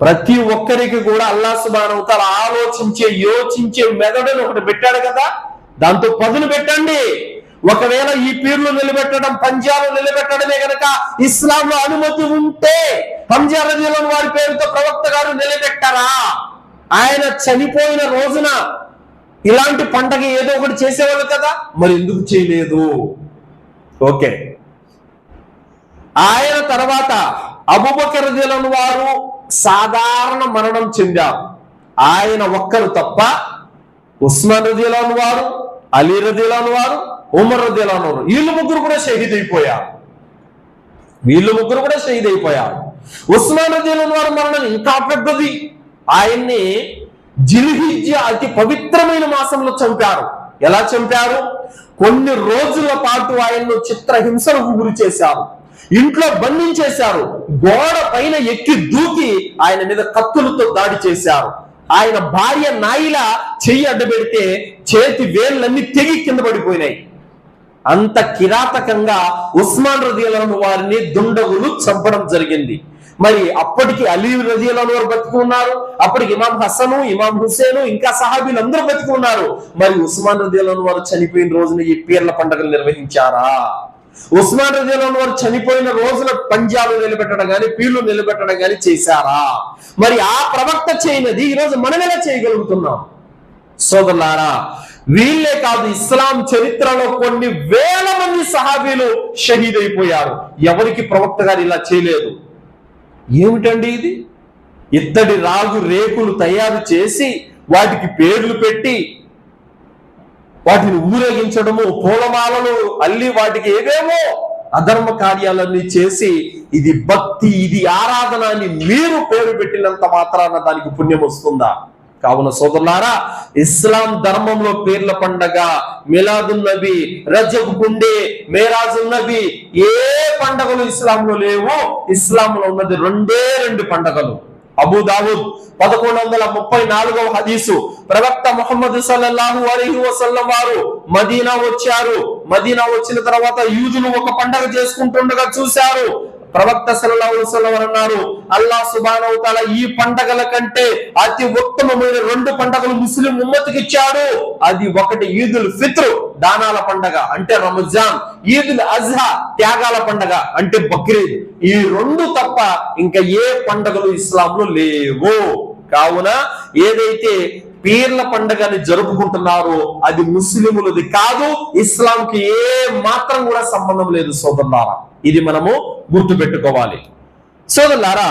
ప్రతి ఒక్కరికి కూడా అల్లా సుబానవుతారు ఆలోచించే యోచించే మెదడుని ఒకటి పెట్టాడు కదా? దాంతో పదులు పెట్టండి. ఒకవేళ ఈ పీర్లు నిలబెట్టడం పంజాలు నిలబెట్టడమే గనక ఇస్లాంలో అనుమతి ఉంటే హంజా రజీలోని వారి పేరుతో ప్రవక్త గారు నిలబెట్టారా? ఆయన చనిపోయిన రోజున ఇలాంటి పండగ ఏదో ఒకటి చేసేవాళ్ళు కదా? మరి ఎందుకు చేయలేదు? ఓకే. ఆయన తర్వాత అబుబకర్ రజీలోని వారు సాధారణ మరణం చెందారు. ఆయన ఒక్కరు తప్ప ఉస్మాన్ రజీలాన్ వారు అలీ రజీలాన్ వారు ఉమర్ రజీలాన్ వారు వీళ్ళు ముగ్గురు కూడా షహీద్ అయిపోయారు. వీళ్ళు ముగ్గురు కూడా షహీద్ అయిపోయారు. ఉస్మాన్ రజీలాన్ వారి మరణం ఇంకా పెద్దది. ఆయన్ని జిల్హిజ్జ అతి పవిత్రమైన మాసంలో చంపారు. ఎలా చంపారు? కొన్ని రోజుల పాటు ఆయన్ను చిత్రహింసలకు గురి చేశారు. ఇంట్లో బంధించేశారు. గోడ పైన ఎక్కి దూకి ఆయన మీద కత్తులతో దాడి చేశారు. ఆయన భార్య నాయిల చెయ్యి అడ్డబెడితే చేతి వేళ్ళన్నీ తెగి కింద పడిపోయినాయి. అంత కిరాతకంగా ఉస్మాన్ రజీలను వారిని దుండగులు చంపడం జరిగింది. మరి అప్పటికి అలీ రజీలను వారు బతికి ఉన్నారు అప్పటికి ఇమాం హసను ఇమాం హుసేను ఇంకా సహాబీలు అందరూ బతికి ఉన్నారు మరి ఉస్మాన్ రజీలను వారు చనిపోయిన రోజున ఈ పీర్ల పండుగలు నిర్వహించారా? ఉస్మాన్ రదియలను వారు చనిపోయిన రోజున పంజాబ్ నిలబెట్టడం గాని పీర్లు నిలబెట్టడం కానీ చేశారా? మరి ఆ ప్రవక్త చేయనది ఈ రోజు మనం ఎలా చేయగలుగుతున్నాం? సోదరులారా వీళ్ళే కాదు ఇస్లాం చరిత్రలో కొన్ని వేల మంది సహాబీలు షహీద్ అయిపోయారు. ఎవరికి ప్రవక్త గారు ఇలా చేయలేదు? ఏమిటండి ఇది? ఇత్తడి రాగు రేకులు తయారు చేసి వాటికి పేర్లు పెట్టి వాటిని ఊరేగించడము పూలమాలలు అల్లి వాటికి ఏవేమో అధర్మ కార్యాలన్నీ చేసి ఇది భక్తి ఇది ఆరాధన అని మీరు పేరు పెట్టినంత మాత్రాన దానికి పుణ్యం వస్తుందా? కావున సోదరులారా ఇస్లాం ధర్మంలో పేర్ల పండగ మిలాదున్ నబి రజబ్ గుండే మేరాజున్ నబి ఏ పండగలు ఇస్లాంలో లేవు ఇస్లాంలో ఉన్నది రెండే రెండు పండగలు. అబూ దావుద్ పదకొండు వందల ముప్పై నాలుగవ హదీసు. ప్రవక్త ముహమ్మద్ సల్లల్లాహు అలైహి వసల్లం వారు మదీనా వచ్చారు. మదీనా వచ్చిన తర్వాత యూదులు ఒక పండగ చేసుకుంటుండగా చూశారు. ప్రవక్త సల్లల్లాహు అన్నారు అల్లాహ్ సుబ్హానహు ఈ పండగల కంటే అతి ఉత్తమమైన రెండు పండగలు ముస్లిం ఉమ్మతికి ఇచ్చాడు. అది ఒకటి ఈదుల్ ఫిత్ర్ దానాల పండగ అంటే రమజాన్ ఈదుల్ అజ్హా త్యాగాల పండగ అంటే బక్రీద్. ఈ రెండు తప్ప ఇంకా ఏ పండగలు ఇస్లాంలో లేవు. కావున ఏదైతే పీర్ల పండగని జరుపుకుంటున్నారు. అది ముస్లిములది కాదు ఇస్లాంకి ఏ మాత్రం కూడా సంబంధం లేదు సోదరులారా. ఇది మనము గుర్తు పెట్టుకోవాలి సోదరులారా